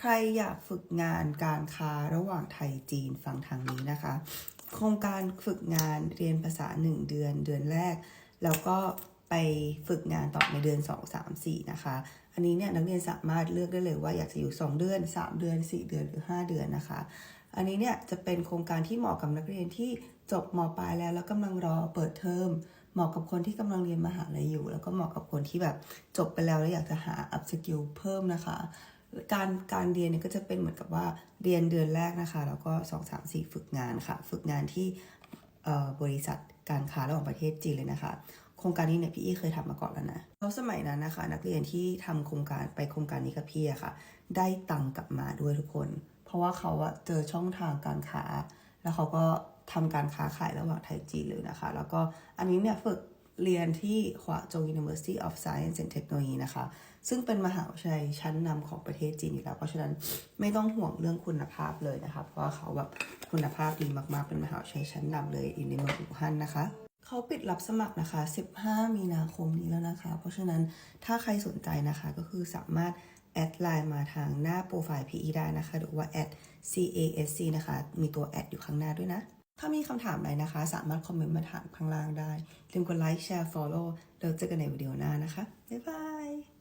ใครอยากฝึกงานการค้าระหว่างไทยจีนฟังทางนี้นะคะ โครงการฝึกงานเรียนภาษา 1 เดือนเดือนแรก แล้วก็ไปฝึกงานต่อในเดือน 2 3 4 นะคะ อันนี้เนี่ยนักเรียนสามารถเลือกได้เลยว่าอยากจะอยู่ 2 เดือน 3 เดือน 4 เดือนหรือ 5 เดือนนะคะ อันนี้เนี่ยจะเป็นโครงการที่เหมาะกับนักเรียนที่จบมปลายแล้วแล้วกำลังรอเปิดเทอมเหมาะกับคนที่กำลังเรียนมหาลัยอยู่ แล้วก็เหมาะกับคนที่แบบจบไปแล้วแล้วอยากจะหา up skill เพิ่มนะคะ การการเรียนเนี่ยก็จะเป็นเหมือนกับว่าเรียนเดือนแรกนะคะ แล้วก็2 3 4ฝึกงานค่ะ ฝึกงานที่บริษัทการค้าระหว่างประเทศจีนเลยนะคะ โครงการนี้เนี่ยพี่อี้เคยทำมาก่อนแล้วนะแล้วสมัยนั้นนะคะ นักเรียนที่ทำโครงการไปโครงการนี้กับพี่อะค่ะ ได้ตังค์กลับมาด้วยทุกคน เพราะว่าเขาอะเจอช่องทางการค้า แล้วเขาก็ทำการค้าขายระหว่างไทยจีนเลยนะคะ แล้วก็อันนี้เนี่ยฝึก เรียนที่ขวาจว University of Science and Technology นะคะ ซึ่งเป็นมหาวิทยาลัยชั้นนำของประเทศจีนอยู่แล้ว เพราะฉะนั้นไม่ต้องห่วงเรื่องคุณภาพเลยนะคะ เพราะว่าเขาแบบคุณภาพดีมากๆ เป็นมหาวิทยาลัยชั้นนำเลยในเมืองอู่ฮั่นนะคะเขาปิดรับสมัครนะคะ 15 มีนาคมนี้แล้วนะคะ เพราะฉะนั้นถ้าใครสนใจนะคะก็คือสามารถแอดไลน์มาทางหน้าโปรไฟล์ PE ได้นะคะ หรือว่า at CASC นะคะ มีตัวแอดอยู่ข้างหน้าด้วยนะ ถ้ามีคำถามอะไรนะคะ สามารถคอมเมนต์มาถามข้างล่างได้ ลืมกดไลค์แชร์ follow แล้วเจอกันในวิดีโอหน้านะคะ บ๊ายบาย